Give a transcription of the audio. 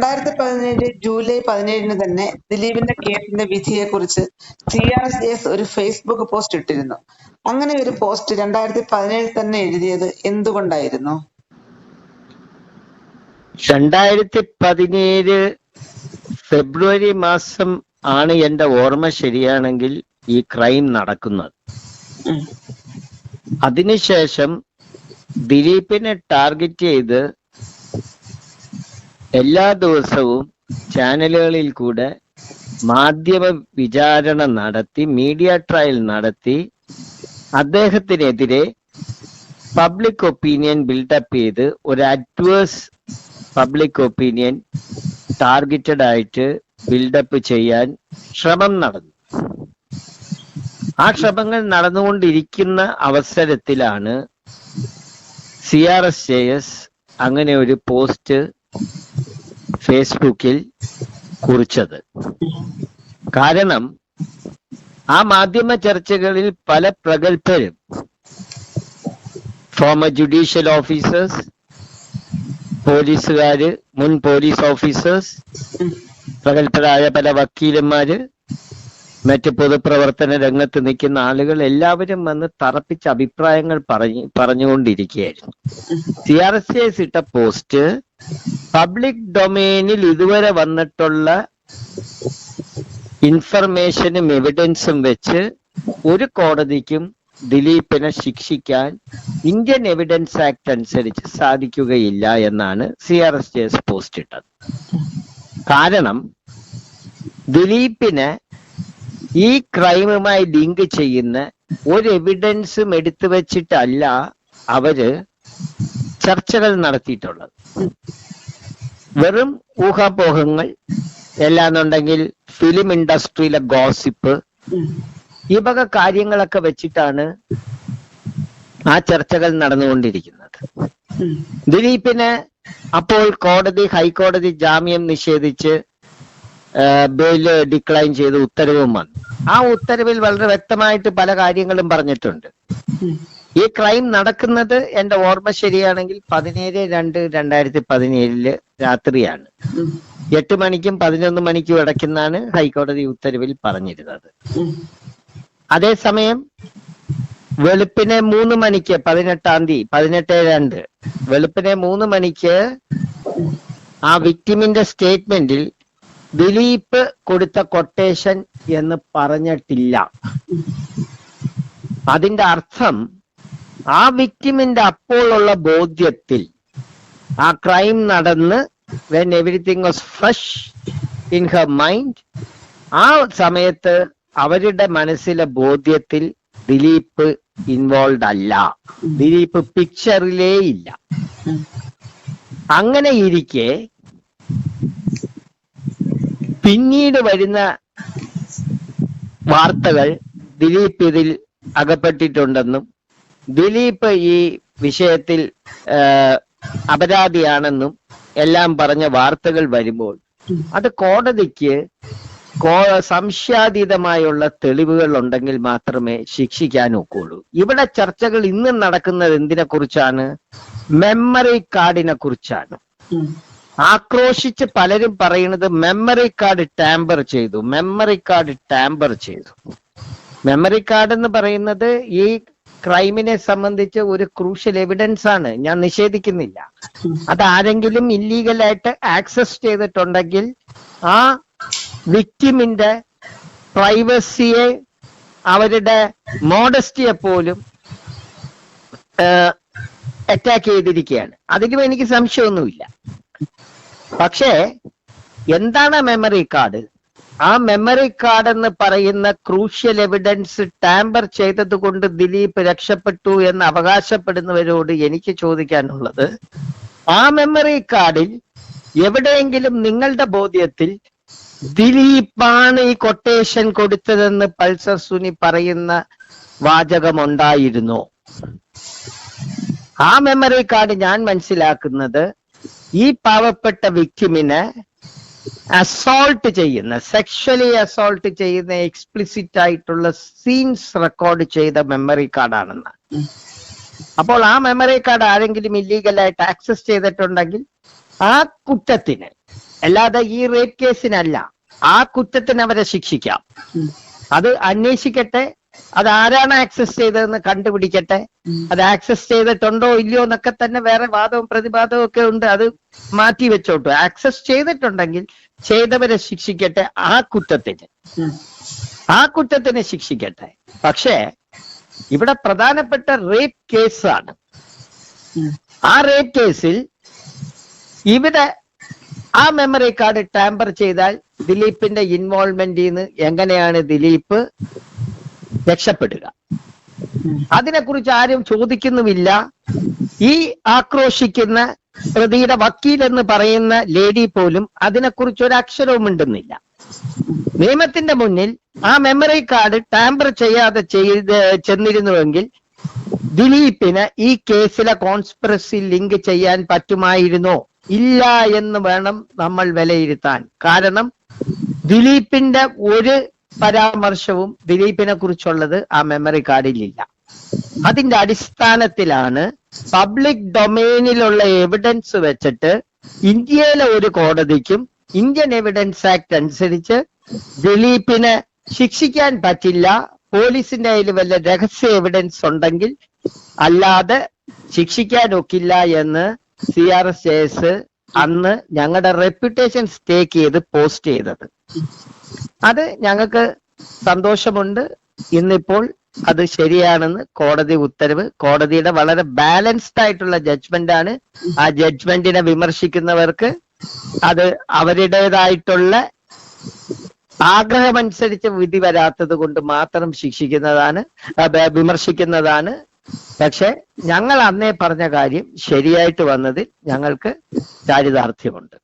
രണ്ടായിരത്തി പതിനേഴ് ജൂലൈ പതിനേഴിന് തന്നെ ദിലീപിന്റെ കേസിന്റെ വിധിയെ കുറിച്ച് സി ആർ എസ് എസ് ഒരു ഫേസ്ബുക്ക് പോസ്റ്റ് ഇട്ടിരുന്നു. അങ്ങനെ ഒരു പോസ്റ്റ് രണ്ടായിരത്തി പതിനേഴിൽ തന്നെ എഴുതിയത് എന്തുകൊണ്ടായിരുന്നു? രണ്ടായിരത്തി പതിനേഴ് ഫെബ്രുവരി മാസം ആണ് എന്റെ ഓർമ്മ ശരിയാണെങ്കിൽ ഈ ക്രൈം നടക്കുന്നത്. അതിനുശേഷം ദിലീപിനെ ടാർഗറ്റ് ചെയ്ത് എല്ലാ ദിവസവും ചാനലുകളിൽ കൂടെ മാധ്യമ വിചാരണ നടത്തി മീഡിയ ട്രയൽ നടത്തി അദ്ദേഹത്തിനെതിരെ പബ്ലിക് ഒപ്പീനിയൻ ബിൽഡപ്പ് ചെയ്ത് ഒരു അഡ്വേഴ്സ് പബ്ലിക് ഒപ്പീനിയൻ ടാർഗറ്റഡ് ആയിട്ട് ബിൽഡപ്പ് ചെയ്യാൻ ശ്രമം നടന്നു. ആ ശ്രമങ്ങൾ നടന്നുകൊണ്ടിരിക്കുന്ന അവസരത്തിലാണ് C R S J S അങ്ങനെ ഒരു പോസ്റ്റ് ഫേസ്ബുക്കിൽ കുറിച്ചത് കാരണം ആ മാധ്യമ ചർച്ചകളിൽ പല പ്രഗത്ഭരും ഫോമർ ജുഡീഷ്യൽ ഓഫീസേഴ്സ് പോലീസുകാര് മുൻ പോലീസ് ഓഫീസേഴ്സ്. പ്രഗത്ഭരായ പല വക്കീലന്മാര് മറ്റ് പൊതുപ്രവർത്തന രംഗത്ത് നിൽക്കുന്ന ആളുകൾ എല്ലാവരും വന്ന് തറപ്പിച്ച അഭിപ്രായങ്ങൾ പറഞ്ഞു പറഞ്ഞുകൊണ്ടിരിക്കുകയായിരുന്നു. സി ആർ എസ് എസ് ഇട്ട പോസ്റ്റ് പബ്ലിക് ഡൊമൈനിൽ ഇതുവരെ വന്നിട്ടുള്ള ഇൻഫർമേഷനും എവിഡൻസും വെച്ച് ഒരു കോടതിക്കും ദിലീപിനെ ശിക്ഷിക്കാൻ ഇന്ത്യൻ എവിഡൻസ് ആക്ട് അനുസരിച്ച് സാധിക്കുകയില്ല എന്നാണ് C R S S post ഇട്ടത്. കാരണം ദിലീപിനെ ഈ ക്രൈമുമായി ലിങ്ക് ചെയ്യുന്ന ഒരു എവിഡൻസും എടുത്തു വെച്ചിട്ടല്ല അവർ ചർച്ചകൾ നടത്തിയിട്ടുള്ളത് വെറും ഊഹാപോഹങ്ങൾ എല്ലാന്നുണ്ടെങ്കിൽ ഫിലിം ഇൻഡസ്ട്രിയിലെ ഗോസിപ്പ് ഈ വക കാര്യങ്ങളൊക്കെ വെച്ചിട്ടാണ് ആ ചർച്ചകൾ നടന്നുകൊണ്ടിരിക്കുന്നത്. ദിലീപിന് അപ്പോൾ കോടതി ഹൈക്കോടതി ജാമ്യം നിഷേധിച്ച് ബെയിൽ ഡിക്ലൈൻ ചെയ്ത് ഉത്തരവും വന്നു. ആ ഉത്തരവിൽ വളരെ വ്യക്തമായിട്ട് പല കാര്യങ്ങളും പറഞ്ഞിട്ടുണ്ട്. ഈ ക്രൈം നടക്കുന്നത് എന്റെ ഓർമ്മ ശരിയാണെങ്കിൽ പതിനേഴ് രണ്ട് രണ്ടായിരത്തി പതിനേഴിൽ രാത്രിയാണ്. എട്ട് മണിക്കും പതിനൊന്ന് മണിക്കും ഇടയ്ക്കുന്നാണ് ഹൈക്കോടതി ഉത്തരവിൽ പറഞ്ഞിരുന്നത്. അതേസമയം വെളുപ്പിനെ മൂന്ന് മണിക്ക് പതിനെട്ടാം തീയതി പതിനെട്ട് രണ്ട് വെളുപ്പിനെ മൂന്ന് മണിക്ക് ആ വിക്ടിമിന്റെ സ്റ്റേറ്റ്മെന്റിൽ ദിലീപ് കൊടുത്ത കൊട്ടേഷൻ എന്ന് പറഞ്ഞിട്ടില്ല. അതിന്റെ അർത്ഥം ആ വിക്ടിമിന്റെ അപ്പോഴുള്ള ബോധ്യത്തിൽ ആ ക്രൈം നടന്ന് when everything was fresh in her mind ആ സമയത്ത് അവരുടെ മനസ്സിലെ ബോധ്യത്തിൽ ദിലീപ് ഇൻവോൾവ് അല്ല. ദിലീപ് പിക്ചറിലേ ഇല്ല അങ്ങനെ ഇരിക്കെ പിന്നീട് വരുന്ന വാർത്തകൾ ദിലീപ് ഇതിൽ അകപ്പെട്ടിട്ടുണ്ടെന്നും ദിലീപ് ഈ വിഷയത്തിൽ അപരാധിയാണെന്നും എല്ലാം പറഞ്ഞ വാർത്തകൾ വരുമ്പോൾ അത് കോടതിക്ക് സംശയാതീതമായുള്ള തെളിവുകൾ ഉണ്ടെങ്കിൽ മാത്രമേ ശിക്ഷിക്കാൻ ഒക്കുള്ളൂ ഇവിടെ ചർച്ചകൾ ഇന്ന് നടക്കുന്നത് എന്തിനെ കുറിച്ചാണ് മെമ്മറി കാർഡിനെ കുറിച്ചാണ്. ആക്രോശിച്ച് പലരും പറയുന്നത് മെമ്മറി കാർഡ് ടാമ്പർ ചെയ്തു. മെമ്മറി കാർഡ് ടാമ്പർ ചെയ്തു. മെമ്മറി കാർഡ് എന്ന് പറയുന്നത് ഈ ക്രൈമിനെ സംബന്ധിച്ച് ഒരു ക്രൂഷ്യൽ എവിഡൻസ് ആണ്. ഞാൻ നിഷേധിക്കുന്നില്ല. അത് ആരെങ്കിലും ഇല്ലീഗലായിട്ട് ആക്സസ് ചെയ്തിട്ടുണ്ടെങ്കിൽ ആ വിക്ടിമിന്റെ പ്രൈവസിയെ അവരുടെ മോഡസ്റ്റിയെ പോലും അറ്റാക്ക് ചെയ്തിരിക്കുകയാണ്. അതിലും എനിക്ക് സംശയമൊന്നുമില്ല. പക്ഷേ എന്താണ് മെമ്മറി കാർഡ് ആ മെമ്മറി കാർഡ് എന്ന് പറയുന്ന ക്രൂഷ്യൽ എവിഡൻസ് ടാമ്പർ ചെയ്തത് കൊണ്ട് ദിലീപ് രക്ഷപ്പെട്ടു എന്ന് അവകാശപ്പെടുന്നവരോട് എനിക്ക് ചോദിക്കാനുള്ളത് ആ മെമ്മറി കാർഡിൽ എവിടെയെങ്കിലും നിങ്ങളുടെ ബോധ്യത്തിൽ ദിലീപാണ് ഈ കൊട്ടേഷൻ കൊടുത്തതെന്ന് പൾസർ സുനി പറയുന്ന വാചകം ഉണ്ടായിരുന്നോ ആ മെമ്മറി കാർഡ് ഞാൻ മനസ്സിലാക്കുന്നത് ഈ പാവപ്പെട്ട വിക്ടിമിനെ അസോൾട്ട് ചെയ്യുന്ന സെക്ഷലി അസോൾട്ട് ചെയ്യുന്ന എക്സ്പ്ലിസിറ്റ് ആയിട്ടുള്ള സീൻസ് റെക്കോർഡ് ചെയ്ത മെമ്മറി കാർഡാണെന്ന് അപ്പോൾ ആ മെമ്മറി കാർഡ് ആരെങ്കിലും ഇല്ലീഗലായിട്ട് ആക്സസ് ചെയ്തിട്ടുണ്ടെങ്കിൽ ആ കുറ്റത്തിന് അല്ലാതെ ഈ റേപ്പ് കേസിനല്ല ആ കുറ്റത്തിന് അവരെ ശിക്ഷിക്കാം. അത് അന്വേഷിക്കട്ടെ അത് ആരാണ് ആക്സസ് ചെയ്തതെന്ന് കണ്ടുപിടിക്കട്ടെ? അത് ആക്സസ് ചെയ്തിട്ടുണ്ടോ ഇല്ലയോ എന്നൊക്കെ തന്നെ വേറെ വാദവും പ്രതിവാദവും ഒക്കെ ഉണ്ട്. അത് മാറ്റി വെച്ചോട്ടു. ആക്സസ് ചെയ്തിട്ടുണ്ടെങ്കിൽ ചെയ്തവരെ ശിക്ഷിക്കട്ടെ ആ കുറ്റത്തിന്. ആ കുറ്റത്തിന് ശിക്ഷിക്കട്ടെ. പക്ഷേ ഇവിടെ പ്രധാനപ്പെട്ട റേപ്പ് കേസാണ്. ആ റേപ്പ് കേസിൽ ഇവിടെ ആ മെമ്മറി കാർഡ് ടാമ്പർ ചെയ്താൽ ദിലീപിന്റെ ഇൻവോൾവ്മെന്റിൽ നിന്ന് എങ്ങനെയാണ് ദിലീപ് രക്ഷപ്പെടുക. അതിനെക്കുറിച്ച് ആരും ചോദിക്കുന്നുമില്ല. ഈ ആക്രോശിക്കുന്ന പ്രതിയുടെ വക്കീൽ എന്ന് പറയുന്ന ലേഡി പോലും അതിനെക്കുറിച്ച് ഒരു അക്ഷരവും ഉണ്ടെന്നില്ല നിയമത്തിന്റെ മുന്നിൽ ആ മെമ്മറി കാർഡ് ടാമ്പർ ചെയ്യാതെ ചെയ്ത് ചെന്നിരുന്നുവെങ്കിൽ ദിലീപിന് ഈ കേസിലെ കോൺസ്പിറസി ലിങ്ക് ചെയ്യാൻ പറ്റുമായിരുന്നോ? ഇല്ല എന്ന് വേണം നമ്മൾ വിലയിരുത്താൻ. കാരണം ദിലീപിന്റെ ഒരു പരാമർശവും ദിലീപിനെ കുറിച്ചുള്ളത് ആ മെമ്മറി കാർഡിലില്ല അതിന്റെ അടിസ്ഥാനത്തിലാണ് പബ്ലിക് ഡൊമൈനിലുള്ള എവിഡൻസ് വെച്ചിട്ട് ഇന്ത്യയിലെ ഒരു കോടതിക്കും ഇന്ത്യൻ എവിഡൻസ് ആക്ട് അനുസരിച്ച് ദിലീപിനെ ശിക്ഷിക്കാൻ പറ്റില്ല. പോലീസിന്റെ കയ്യിൽ വല്ല രഹസ്യ എവിഡൻസ് ഉണ്ടെങ്കിൽ അല്ലാതെ ശിക്ഷിക്കാൻ ഒക്കില്ല എന്ന് സി ആർ എസ് എസ് അന്ന് ഞങ്ങളുടെ റെപ്യൂട്ടേഷൻ സ്റ്റേക്ക് ചെയ്ത് പോസ്റ്റ് ചെയ്തത്. അത് ഞങ്ങൾക്ക് സന്തോഷമുണ്ട്. ഇന്നിപ്പോൾ അത് ശരിയാണെന്ന് കോടതി ഉത്തരവ്. കോടതിയുടെ വളരെ ബാലൻസ്ഡ് ആയിട്ടുള്ള ജഡ്ജ്മെന്റ് ആണ്. ആ ജഡ്ജ്മെന്റിനെ വിമർശിക്കുന്നവർക്ക് അത് അവരുടേതായിട്ടുള്ള ആഗ്രഹമനുസരിച്ച് വിധി വരാത്തത് കൊണ്ട് മാത്രം ശിക്ഷിക്കുന്നതാണ് വിമർശിക്കുന്നതാണ്. പക്ഷെ ഞങ്ങൾ അന്നേ പറഞ്ഞ കാര്യം ശരിയായിട്ട് വന്നതിൽ ഞങ്ങൾക്ക് ചാരിതാർത്ഥ്യമുണ്ട്.